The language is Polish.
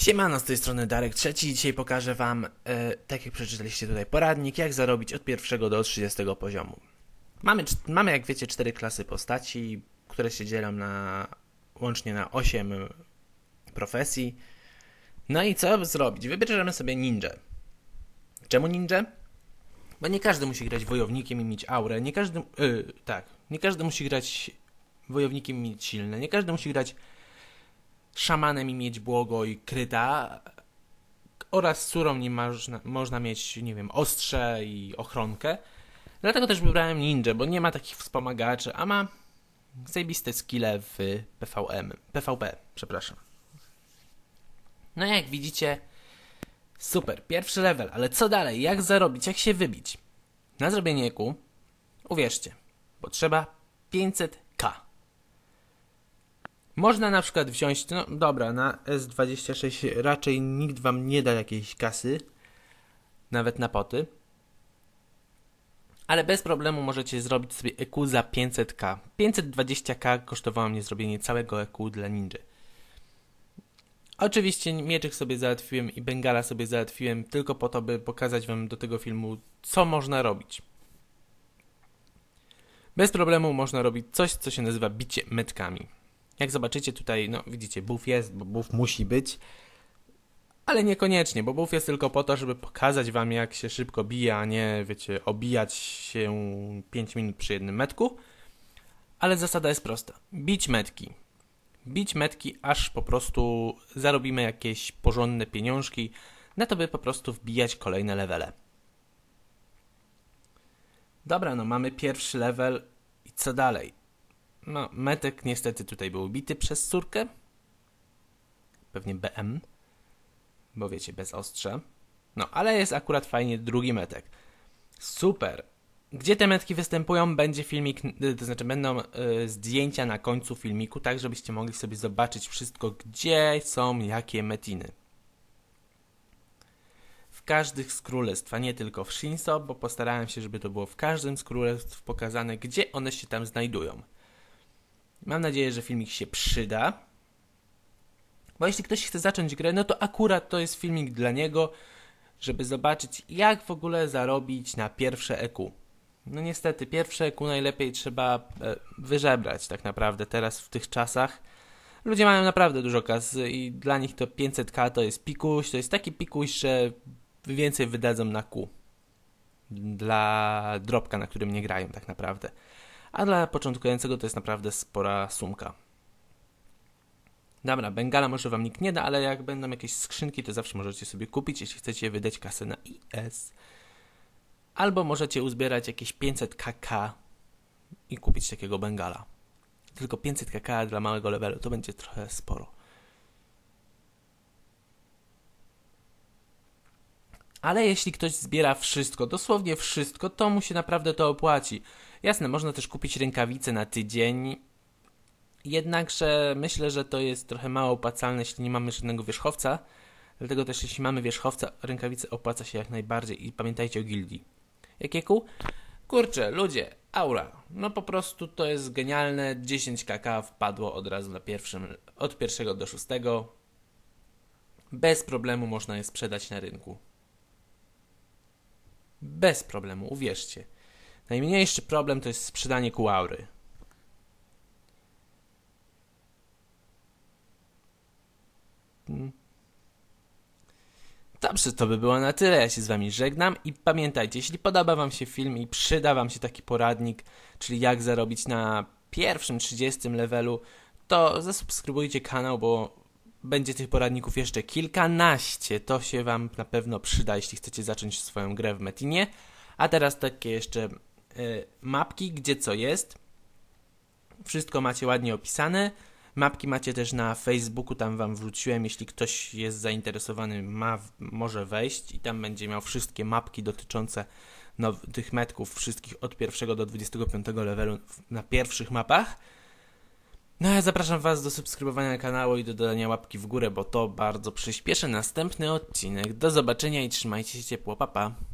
Siemano, z tej strony Darek Trzeci. Dzisiaj pokażę Wam, e, tak jak przeczytaliście tutaj, poradnik, jak zarobić od pierwszego do 30 poziomu. Mamy, mamy, jak wiecie, cztery klasy postaci, które się dzielą na łącznie na 8 profesji. No i co zrobić? Wybierzemy sobie ninja. Czemu ninja? Bo nie każdy musi grać wojownikiem i mieć aurę. Nie każdy, yy, tak, nie każdy musi grać wojownikiem i mieć silne. Nie każdy musi grać szamanem i mieć błogo i kryta oraz surą nie można, można mieć, nie wiem, ostrze i ochronkę. Dlatego też wybrałem ninja, bo nie ma takich wspomagaczy, a ma zajebiste skille w PVM, PvP, przepraszam. No jak widzicie, super, pierwszy level, ale co dalej? Jak zarobić? Jak się wybić? Na zrobienie EQ, uwierzcie, potrzeba 500k. Można na przykład wziąć, no dobra, na S26 raczej nikt wam nie da jakiejś kasy, nawet na poty. Ale bez problemu możecie zrobić sobie EQ za 500k. 520k kosztowało mnie zrobienie całego EQ dla ninja. Oczywiście mieczyk sobie załatwiłem i bengala sobie załatwiłem tylko po to, by pokazać wam do tego filmu, co można robić. Bez problemu można robić coś, co się nazywa bicie metkami. Jak zobaczycie tutaj, no widzicie, buff jest, bo buff musi być, ale niekoniecznie, bo buff jest tylko po to, żeby pokazać wam, jak się szybko bije, a nie, wiecie, obijać się 5 minut przy jednym metku. Ale zasada jest prosta. Bić metki. Bić metki, aż po prostu zarobimy jakieś porządne pieniążki, na to by po prostu wbijać kolejne levele. Dobra, no mamy pierwszy level i co dalej? No, Metek niestety tutaj był bity przez córkę. Pewnie BM. Bo wiecie, bez ostrza. No, ale jest akurat fajnie drugi metek. Super. Gdzie te metki występują, będzie filmik, y, to znaczy będą y, zdjęcia na końcu filmiku, tak żebyście mogli sobie zobaczyć wszystko, gdzie są jakie metiny. W każdych z królestw, a nie tylko w Shinso, bo postarałem się, żeby to było w każdym z królestw pokazane, gdzie one się tam znajdują. Mam nadzieję, że filmik się przyda. Bo jeśli ktoś chce zacząć grę, no to akurat to jest filmik dla niego, żeby zobaczyć, jak w ogóle zarobić na pierwsze EQ. No niestety, pierwsze EQ najlepiej trzeba e, wyżebrać tak naprawdę teraz w tych czasach. Ludzie mają naprawdę dużo kasy i dla nich to 500k to jest pikuś, to jest taki pikuś, że więcej wydadzą na Q. Dla dropka, na którym nie grają tak naprawdę a dla początkującego to jest naprawdę spora sumka. Dobra, Bengala może wam nikt nie da, ale jak będą jakieś skrzynki, to zawsze możecie sobie kupić, jeśli chcecie wydać kasę na IS. Albo możecie uzbierać jakieś 500 kk i kupić takiego Bengala. Tylko 500 kk dla małego levelu to będzie trochę sporo. Ale jeśli ktoś zbiera wszystko, dosłownie wszystko, to mu się naprawdę to opłaci. Jasne, można też kupić rękawice na tydzień. Jednakże myślę, że to jest trochę mało opłacalne, jeśli nie mamy żadnego wierzchowca. Dlatego też jeśli mamy wierzchowca, rękawice opłaca się jak najbardziej i pamiętajcie o gildii. Jakie kół? Kurczę, ludzie, aura. No po prostu to jest genialne. 10 kk wpadło od razu na pierwszym, od pierwszego do szóstego. Bez problemu można je sprzedać na rynku. Bez problemu, uwierzcie. Najmniejszy problem to jest sprzedanie kuaury. Hmm. Dobrze, to by było na tyle. Ja się z Wami żegnam i pamiętajcie, jeśli podoba Wam się film i przyda Wam się taki poradnik, czyli jak zarobić na pierwszym 30 levelu, to zasubskrybujcie kanał, bo będzie tych poradników jeszcze kilkanaście. To się Wam na pewno przyda, jeśli chcecie zacząć swoją grę w Metinie. A teraz takie jeszcze y, mapki, gdzie co jest. Wszystko macie ładnie opisane. Mapki macie też na Facebooku, tam wam wrzuciłem. Jeśli ktoś jest zainteresowany, ma, może wejść i tam będzie miał wszystkie mapki dotyczące tych metków, wszystkich od pierwszego do 25 levelu na pierwszych mapach. Zapraszam Was do subskrybowania kanału i do dodania łapki w górę, bo to bardzo przyspieszy następny odcinek. Do zobaczenia i trzymajcie się ciepło, papa. Pa.